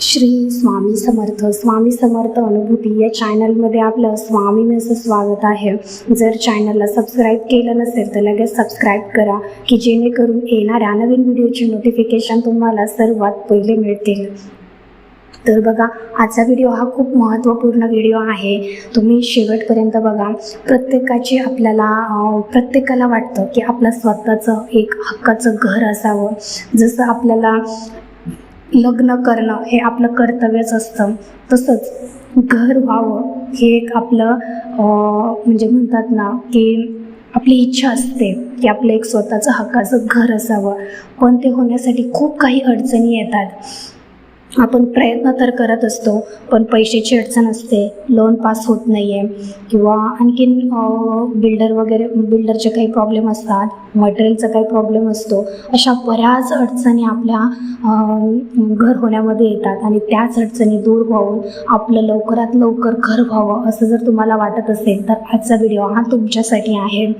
श्री स्वामी समर्थ. स्वामी समर्थ अनुभूती या चॅनलमध्ये आपलं स्वामी स्वामीचं स्वागत आहे. जर चॅनलला सबस्क्राईब केलं नसेल तर लगेच सबस्क्राईब करा की जेणेकरून येणाऱ्या नवीन व्हिडिओची नोटिफिकेशन तुम्हाला सर्वात पहिले मिळतील. तर बघा आजचा व्हिडिओ हा खूप महत्त्वपूर्ण व्हिडिओ आहे. तुम्ही शेवटपर्यंत बघा. प्रत्येकाची आपल्याला प्रत्येकाला वाटतं की आपलं स्वतःचं एक हक्काचं घर असावं. जसं आपल्याला लग्न करणं हे आपलं कर्तव्यच असतं. तसंच घर व्हावं हे एक आपलं म्हणजे म्हणतात ना की आपली इच्छा असते की आपलं एक स्वतःचं हक्काचं घर असावं. पण ते होण्यासाठी खूप काही अडचणी येतात. आपण प्रयत्न तर करत असतो पण पैशाची अडचण असते. लोन पास होत नाही आहे किंवा आणखीन बिल्डर वगैरे बिल्डरचे काही प्रॉब्लेम असतात मटेरियलचा काही प्रॉब्लेम असतो. अशा बऱ्याच अडचणी आपल्या घर होण्यामध्ये येतात आणि त्याच अडचणी दूर व्हावून आपलं लवकरात लवकर घर व्हावं असं जर तुम्हाला वाटत असेल तर आजचा व्हिडिओ हा तुमच्यासाठी आहे.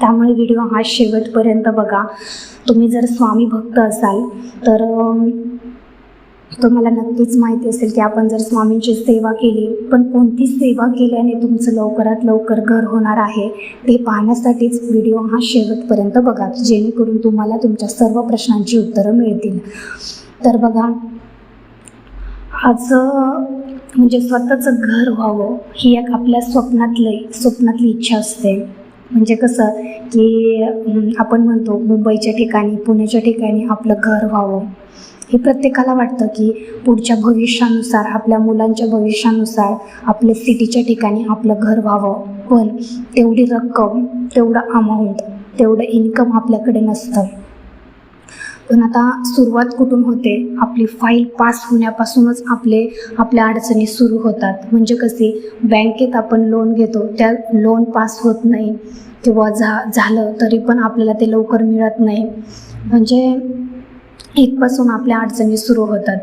त्यामुळे व्हिडिओ हा शेवटपर्यंत बघा. तुम्ही जर स्वामी भक्त असाल तर तुम्हाला नक्कीच माहिती असेल की आपण जर स्वामींची सेवा केली पण कोणती सेवा केल्याने तुमचं लवकरात लवकर घर होणार आहे ते पाहण्यासाठीच व्हिडिओ हा शेवटपर्यंत बघा जेणेकरून तुम्हाला तुमच्या सर्व प्रश्नांची उत्तरं मिळतील. तर बघा आज म्हणजे स्वतःचं घर व्हावं ही एक आपल्या स्वप्नातले स्वप्नातली इच्छा असते. म्हणजे कसं की आपण म्हणतो मुंबईच्या ठिकाणी पुण्याच्या ठिकाणी आपलं घर व्हावं. हे प्रत्येकाला वाटतं की पुढच्या भविष्यानुसार आपल्या मुलांच्या भविष्यानुसार आपल्या सिटीच्या ठिकाणी आपलं घर व्हावं. पण तेवढी रक्कम तेवढं अमाऊंट तेवढं इन्कम आपल्याकडे नसतं. पण आता सुरुवात कुठून होते? आपली फाईल पास होण्यापासूनच आपले आपल्या अडचणी सुरू होतात. म्हणजे कसे बँकेत आपण लोन घेतो त्या लोन पास होत नाही. किंवा झा झालं तरी पण आपल्याला ते लवकर मिळत नाही. म्हणजे इथपासून आपल्या अडचणी सुरू होतात.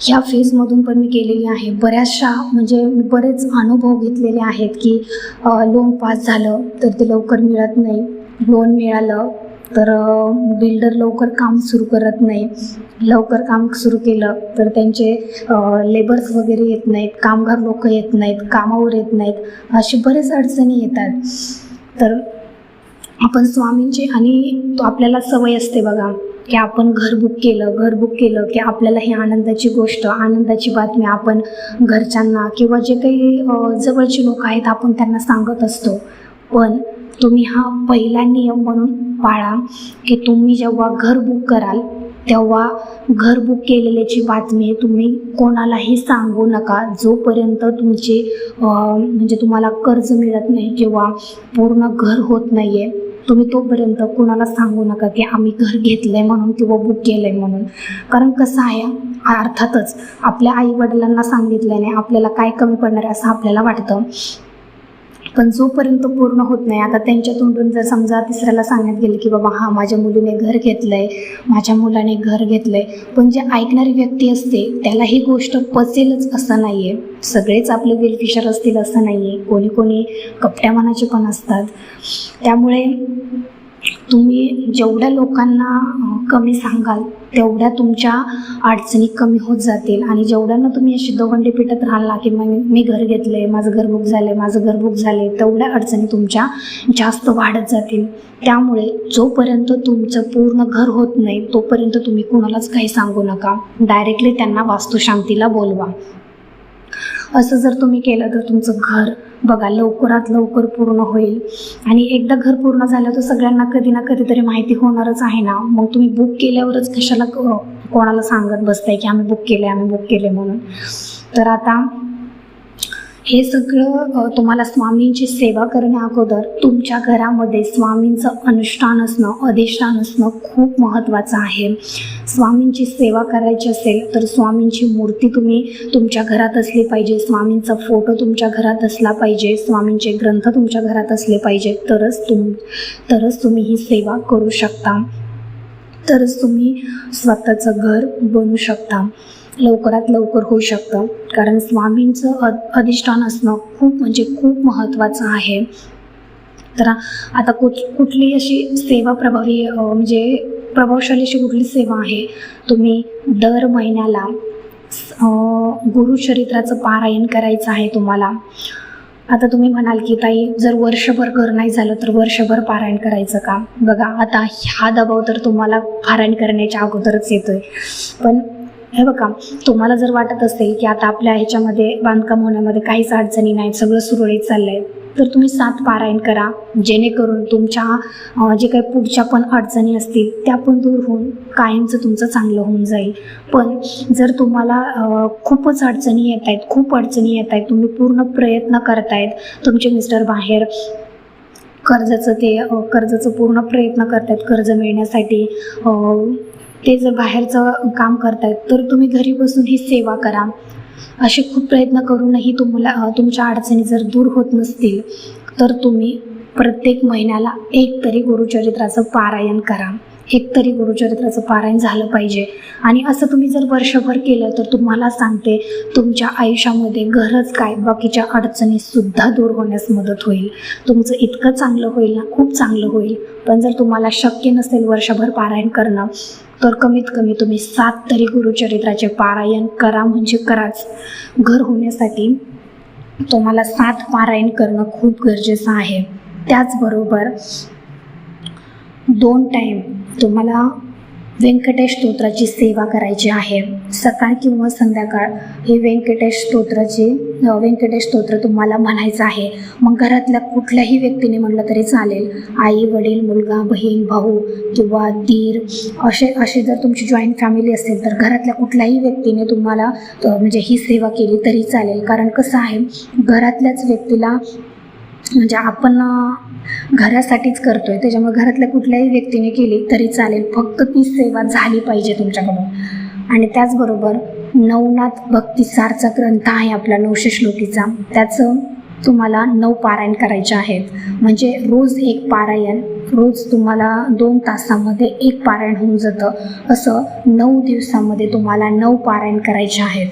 ह्या फेजमधून पण मी गेलेली आहे. बऱ्याचशा म्हणजे मी बरेच अनुभव घेतलेले आहेत की लोन पास झालं तर ते लवकर मिळत नाही. लोन मिळालं तर बिल्डर लवकर काम सुरू करत नाही. लवकर काम सुरू केलं तर त्यांचे लेबर्स वगैरे येत नाहीत कामगार लोक येत नाहीत कामावर येत नाहीत अशी बरेच अडचणी येतात. तर आपण स्वामींची आणि तो आपल्याला सवय असते बघा. की आपण घर बुक केलं घर बुक केलं की आपल्याला ही आनंदाची गोष्ट आनंदाची बातमी आपण घरच्यांना किंवा जे काही जवळचे लोक आहेत आपण त्यांना सांगत असतो. पण तुम्ही हा पहिला नियम म्हणून पाळा की तुम्ही जेव्हा घर बुक कराल तेव्हा घर बुक केलेल्याची बातमी तुम्ही कोणालाही सांगू नका. जोपर्यंत तुमचे म्हणजे तुम्हाला कर्ज मिळत नाही किंवा पूर्ण घर होत नाही आहे तुम्ही तोपर्यंत कुणाला सांगू नका की आम्ही घर घेतलं आहे म्हणून किंवा बुक केलं आहे म्हणून. कारण कसं आहे अर्थातच आपल्या आईवडिलांना सांगितल्याने आपल्याला काय कमी पडणार आहे असं आपल्याला वाटतं. पण जोपर्यंत पूर्ण होत नाही आता त्यांच्या तोंडून जर समजा तिसऱ्याला सांगण्यात गेले की बाबा हा माझ्या मुलीने घर घेतलं आहे माझ्या मुलाने घर घेतलं आहे पण जे ऐकणारी व्यक्ती असते त्याला ही गोष्ट पचेलच असं नाही आहे सगळेच आपले वेलफिशर असतील असं नाही आहे कोणी कोणी कपट्या मनाचे पण असतात. त्यामुळे तुम्ही जेवढ्या लोकांना कमी सांगाल तेवढ्या तुमच्या अडचणी कमी होत जातील. आणि जेवढ्यांना तुम्ही अशी दोघंडी पिटत राहाल की मग मी- मी घर आहे माझं घर बुक झालं आहे माझं घर बुक झालं आहे तेवढ्या अडचणी तुमच्या जास्त वाढत जातील. त्यामुळे जोपर्यंत तुमचं पूर्ण घर होत नाही तोपर्यंत तुम्ही कुणालाच काही सांगू नका. डायरेक्टली त्यांना वास्तुशांतीला बोलवा. असं जर तुम्ही केलं तर तुमचं घर बघा लवकरात लवकर पूर्ण होईल. आणि एकदा घर पूर्ण झालं तर सगळ्यांना कधी ना कधीतरी माहिती होणारच आहे ना. मग तुम्ही बुक केल्यावरच कशाला क- कोणाला सांगत बसताय की आम्ही बुक केले आम्ही बुक केले म्हणून. तर आता हे सगळं तुम्हाला स्वामींची सेवा करण्या अगोदर तुमच्या घरामध्ये स्वामींचं अनुष्ठान असणं अधिष्ठान असणं खूप महत्त्वाचं आहे. स्वामींची सेवा करायची असेल तर स्वामींची मूर्ती तुम्ही तुमच्या घरात असली पाहिजे स्वामींचा फोटो तुमच्या घरात असला पाहिजे स्वामींचे ग्रंथ तुमच्या घरात असले पाहिजे तरच तुम तरच तुम्ही ही सेवा करू शकता. तरच तुम्ही स्वतःचं घर बनवू शकता. लवकरात लवकर होऊ शकतं. कारण स्वामींचं अ अधिष्ठान असणं खूप म्हणजे खूप महत्त्वाचं आहे. तर आता कुठ कुठली अशी सेवा प्रभावी म्हणजे प्रभावशाली अशी कुठली सेवा आहे? तुम्ही दर महिन्याला गुरुचरित्राचं पारायण करायचं आहे तुम्हाला. आता तुम्ही म्हणाल की ताई जर वर्षभर घर नाही झालं तर वर्षभर पारायण करायचं का? बघा आता हा दबाव तर तुम्हाला पारायण करण्याच्या अगोदरच येतोय. पण हे बघा तुम्हाला जर वाटत असेल की आता आपल्या ह्याच्यामध्ये बांधकाम होण्यामध्ये काहीच अडचणी नाहीत सगळं सुरळीत चाललंय तर तुम्ही सात पारायण करा. जेणेकरून तुमच्या जे काही पुढच्या पण अडचणी असतील त्या पण दूर होऊन कायमचं तुमचं चांगलं होऊन जाईल. पण जर तुम्हाला खूपच अडचणी येत आहेत खूप अडचणी येत आहेत तुम्ही पूर्ण प्रयत्न करतायत तुमचे मिस्टर बाहेर कर्जाचं ते कर्जाचं पूर्ण प्रयत्न करतायत कर्ज मिळण्यासाठी ते जर बाहेरचं काम करतायत तर तुम्ही घरी बसून ही सेवा करा. असे खूप प्रयत्न करूनही तुम्हाला तुमच्या अडचणी जर दूर होत नसतील तर तुम्ही प्रत्येक महिन्याला एक तरी गुरुचरित्राचं पारायण करा. एक तरी गुरुचरित्राचं पारायण झालं पाहिजे. आणि असं तुम्ही जर वर्षभर केलं तर तुम्हाला सांगते तुमच्या आयुष्यामध्ये गरज काय बाकीच्या अडचणीसुद्धा दूर होण्यास मदत होईल. तुमचं इतकं चांगलं होईल ना खूप चांगलं होईल. पण जर तुम्हाला शक्य नसेल वर्षभर पारायण करणं तर कमीत कमी तुम्ही सात तरी गुरुचरित्राचे पारायण करा म्हणजे कराच. घर होण्यासाठी तुम्हाला सात पारायण करणं खूप गरजेचं आहे. त्याचबरोबर दोन टाईम तुम्हाला व्यंकटेश स्तोत्राची सेवा करायची आहे. सकाळ किंवा संध्याकाळ हे व्यंकटेश स्तोत्राची व्यंकटेश स्तोत्र तुम्हाला म्हणायचं आहे. मग घरातल्या कुठल्याही व्यक्तीने म्हणलं तरी चालेल. आई वडील मुलगा बहीण भाऊ किंवा दीर असे असे जर तुमची जॉईंट फॅमिली असेल तर घरातल्या कुठल्याही व्यक्तीने तुम्हाला म्हणजे ही सेवा केली तरी चालेल. कारण कसं आहे घरातल्याच व्यक्तीला म्हणजे आपण घरासाठीच करतो आहे त्याच्यामुळे घरातल्या कुठल्याही व्यक्तीने केली तरी चालेल. फक्त ती सेवा झाली पाहिजे तुमच्याकडून. आणि त्याचबरोबर नवनाथ भक्तिसारचा ग्रंथ आहे आपला नऊशे श्लोकीचा. त्याचं तुम्हाला नऊ पारायण करायचे आहेत. म्हणजे रोज एक पारायण रोज तुम्हाला दोन तासामध्ये एक पारायण होऊन जातं. असं नऊ दिवसामध्ये तुम्हाला नऊ पारायण करायचे आहेत.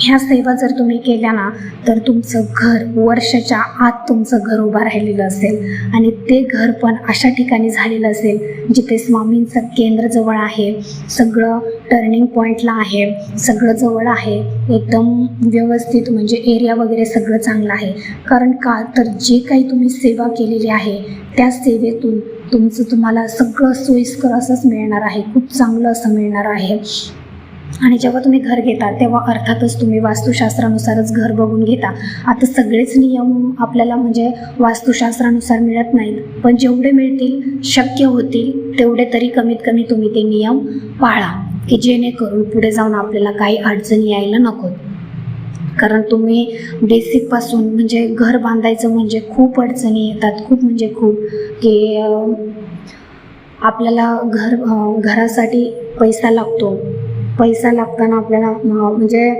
ह्या सेवा जर तुम्ही केल्या ना तर तुमचं घर वर्षाच्या आत तुमचं घर उभं राहिलेलं असेल. आणि ते घर पण अशा ठिकाणी झालेलं असेल जिथे स्वामींचं केंद्र जवळ आहे सगळं टर्निंग पॉईंटला आहे सगळं जवळ आहे एकदम व्यवस्थित म्हणजे एरिया वगैरे सगळं चांगलं आहे. कारण का तर जे काही तुम्ही सेवा केलेली आहे त्या सेवेतून तुमचं तुम्हाला सगळं सोयीस्कर असंच मिळणार आहे खूप चांगलं असं मिळणार आहे. आणि जेव्हा तुम्ही घर घेता तेव्हा अर्थातच तुम्ही वास्तुशास्त्रानुसारच घर बघून घेता. आता सगळेच नियम आपल्याला म्हणजे वास्तुशास्त्रानुसार मिळत नाहीत. पण जेवढे मिळतील शक्य होतील तेवढे तरी कमीत कमी तुम्ही ते नियम पाळा की जेणेकरून पुढे जाऊन आपल्याला काही अडचणी यायला नको कारण तुम्ही बेसिकपासून म्हणजे घर बांधायचं म्हणजे खूप अडचणी येतात. खूप म्हणजे खूप की आपल्याला घर घरासाठी पैसा लागतो. पैसा लागताना आपल्याला म्हणजे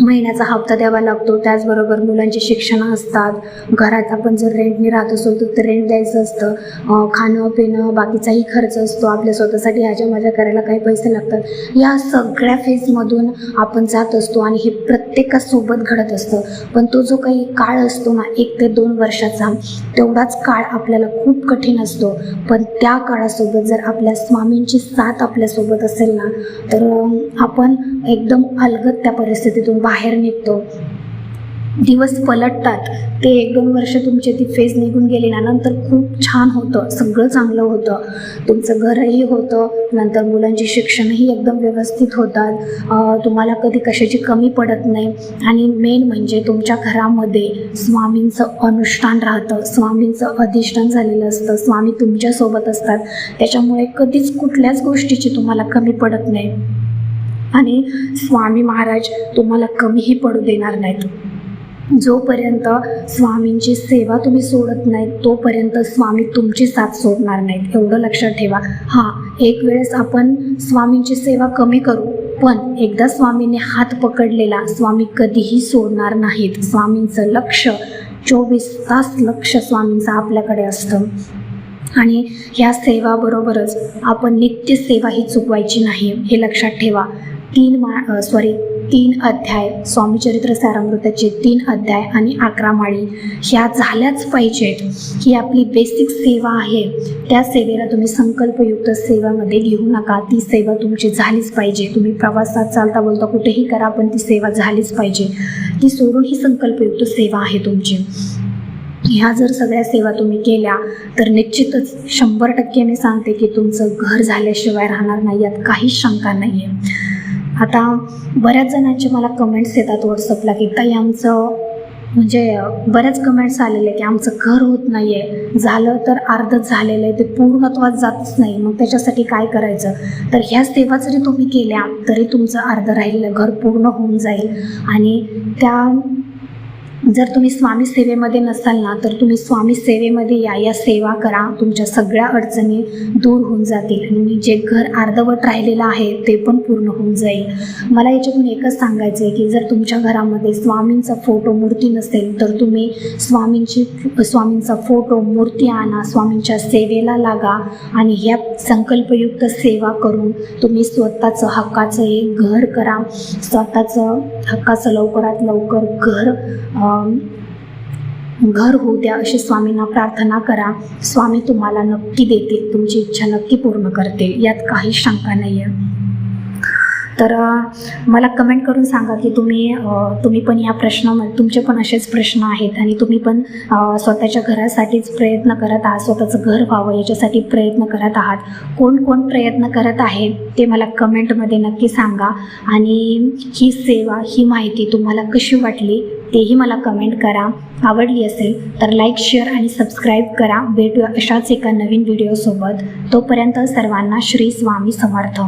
महिन्याचा हप्ता द्यावा लागतो. त्याचबरोबर मुलांची शिक्षणं असतात. घरात आपण जर रेंटने राहत असो तर रेंट द्यायचं असतं. खाणं पिणं बाकीचाही खर्च असतो आपल्या स्वतःसाठी. ह्याच्या मजा करायला काही पैसे लागतात. या सगळ्या फेजमधून आपण जात असतो आणि हे प्रत्येकासोबत घडत असतं. पण तो जो काही काळ असतो ना एक ते दोन वर्षाचा तेवढाच काळ आपल्याला खूप कठीण असतो. पण त्या काळासोबत जर आपल्या स्वामींची साथ आपल्यासोबत असेल ना तर आपण एकदम अलगद त्या परिस्थितीतून बाहेर निघतो. दिवस पलटतात. ते एक दोन वर्ष तुमचे ती फेज निघून गेली ना नंतर खूप छान होतं. सगळं चांगलं होतं. तुमचं घरही होतं. नंतर मुलांची शिक्षणही एकदम व्यवस्थित होतात. तुम्हाला कधी कशाची कमी पडत नाही. आणि मेन म्हणजे तुमच्या घरामध्ये स्वामींचं अनुष्ठान राहतं. स्वामींचं अधिष्ठान झालेलं असतं. स्वामी तुमच्यासोबत असतात. त्याच्यामुळे कधीच कुठल्याच गोष्टीची तुम्हाला कमी पडत नाही. आणि स्वामी महाराज तुम्हाला कमीही पडू देणार नाहीत. जोपर्यंत स्वामींची सेवा तुम्ही सोडत नाही तोपर्यंत स्वामी तुमची साथ सोडणार नाहीत. एवढं लक्षात ठेवा. हां एक वेळेस आपण स्वामींची सेवा कमी करू पण एकदा स्वामीने हात पकडलेला स्वामी कधीही सोडणार नाहीत. स्वामींचं लक्ष चोवीस तास लक्ष स्वामींचं आपल्याकडे असतं. आणि ह्या सेवाबरोबरच आपण नित्य सेवा ही चुकवायची नाही. हे लक्षात ठेवा. तीन मा सॉरी तीन अध्याय स्वामीचरित्र सारामृताचे तीन अध्याय आणि अकरा माळी ह्या झाल्याच पाहिजेत. ही आपली बेसिक सेवा आहे. त्या सेवेला तुम्ही संकल्पयुक्त सेवामध्ये घेऊ नका. ती सेवा तुमची झालीच पाहिजे. तुम्ही प्रवासात चालता बोलता कुठेही करा पण ती सेवा झालीच पाहिजे. ती सोडून ही संकल्पयुक्त सेवा आहे तुमची. ह्या जर सगळ्या सेवा तुम्ही केल्या तर निश्चितच शंभर टक्के मी सांगते की तुमचं घर झाल्याशिवाय राहणार नाही यात काहीच शंका नाही आहे आता बऱ्याच जणांचे मला कमेंट्स येतात व्हॉट्सअपला की ताई आमचं म्हणजे बऱ्याच कमेंट्स आलेले की आमचं घर होत नाही आहे झालं तर अर्धच झालेलं आहे ते पूर्णत्वात जातच नाही. मग त्याच्यासाठी काय करायचं? तर ह्या सेवा जरी तुम्ही केल्या तरी तुमचं अर्ध राहिलेलं घर पूर्ण होऊन जाईल. आणि त्या जर तुम्ही स्वामी सेवेमध्ये नसाल ना तर तुम्ही स्वामी सेवेमध्ये या या सेवा करा. तुमच्या सगळ्या अडचणी दूर होऊन जातील. आणि जे घर अर्धवट राहिलेलं आहे ते पण पूर्ण होऊन जाईल. मला याच्यातून एकच सांगायचं आहे की जर तुमच्या घरामध्ये स्वामींचा फोटो मूर्ती नसेल तर तुम्ही स्वामींची स्वामींचा फोटो मूर्ती आणा स्वामींच्या सेवेला लागा आणि ह्या संकल्पयुक्त सेवा करून तुम्ही स्वतःचं हक्काचं एक घर करा. स्वतःचं हक्काचं लवकरात लवकर घर घर होऊ द्या अशी स्वामींना प्रार्थना करा. स्वामी तुम्हाला नक्की देतील तुमची इच्छा नक्की पूर्ण करतील यात काही शंका नाही आहे तर मला कमेंट करून सांगा की तुम्ही तुम्ही पण या प्रश्नामध्ये तुमचे पण असेच प्रश्न आहेत आणि तुम्ही पण स्वतःच्या घरासाठीच प्रयत्न करत आहात स्वतःचं घर व्हावं याच्यासाठी प्रयत्न करत आहात. कोण कोण प्रयत्न करत आहे ते मला कमेंटमध्ये नक्की सांगा. आणि ही सेवा ही माहिती तुम्हाला कशी वाटली तेही मला कमेंट करा. आवडली असेल तर लाईक शेअर आणि सबस्क्राईब करा. भेटूया अशाच एका नवीन व्हिडिओसोबत तोपर्यंत सर्वांना श्री स्वामी समर्थ.